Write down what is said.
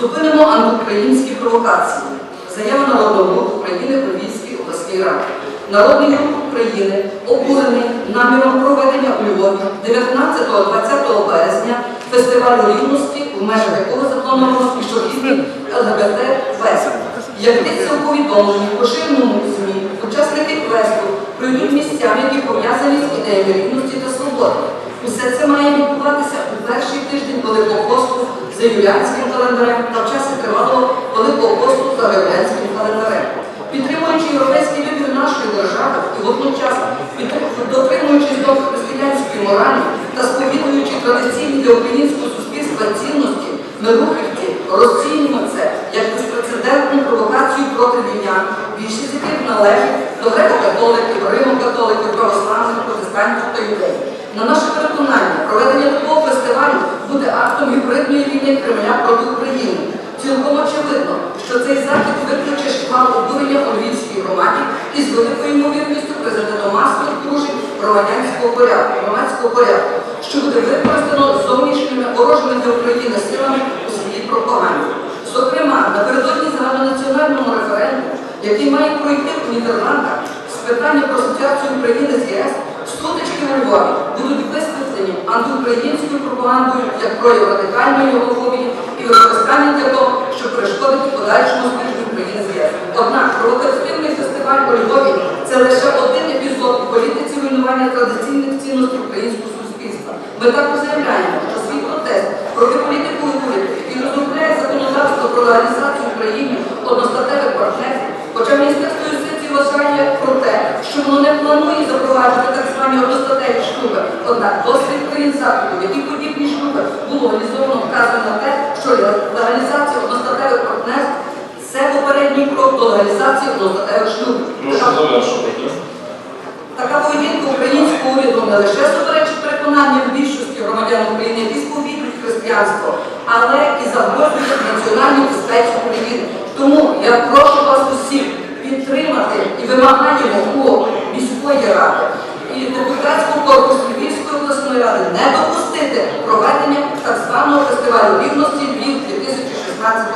Зупинимо антиукраїнські провокації. Заява Народного руху України у Львівській обласній раді. Народний рух України обурений наміром проведення у Львові 19-20 березня фестивалю рівності, в межах якого заплановано пішохідний ЛГБТ Фест. Як йдеться у повідомленні поширеному ЗМІ, учасники квесту пройдуть місцями, які пов'язані з ідеями рівності та свободи. Усе це має відбуватися у перший тиждень за юліанським календарем та в часі тривалого Великого посту за григоріанським календарем. Підтримуючи європейський вибір нашої держави і водночас дотримуючись до християнської моралі та сповідуючи традиційні для українського суспільства цінності, ми рухівці розцінюємо це як безпрецедентну провокацію проти війнян, більшість яких належить до греко-католиків, римо-католиків, православних, протестантів та юдеїв. На наше переконання, проведення такого фестивалю буде актом гібридної війни Кремля проти України. Цілком очевидно, що цей захід викличе шквал обурення у Львівській громаді і з великою ймовірністю призведе до масових дружень громадянського порядку, громадського порядку, що буде використано зовнішніми ворожими для України силами у своїй пропаганді. Зокрема, напередодні загальнонаціональному референдуму, який має пройти у Нідерландах з питання про асоціацію України з ЄС, сутички у Львові будуть висвітлені антиукраїнською пропагандою як прояв радикальної гомофобії і використання для того, подальшому зближенню України. Однак провокативний фестиваль у Львові це лише один епізод у політиці руйнування традиційних цінностей українського суспільства. Ми також заявляємо, що свій протест проти політику уряду, який розробляє законодавство про легалізацію в Україні одностатевих партнерів, хоча Міністерство юстиції вважає про те, що воно не планує запроваджувати так звані одностатеві шлюби. Однак досвід країн заходу, які подібні шлюби було реалізовано, вказує на те, що до легалізації одностатевих шлюбів. Така- поведінка українського уряду не лише суперечить переконанням більшості громадян України, які сповідують християнство, але і загрожує національній безпеці України. Тому я прошу вас усіх підтримати і вимагаємо у міської ради і депутатського корпусу Львівської обласної ради не допустити проведення так званого фестивалю рівності Львів 2016 року.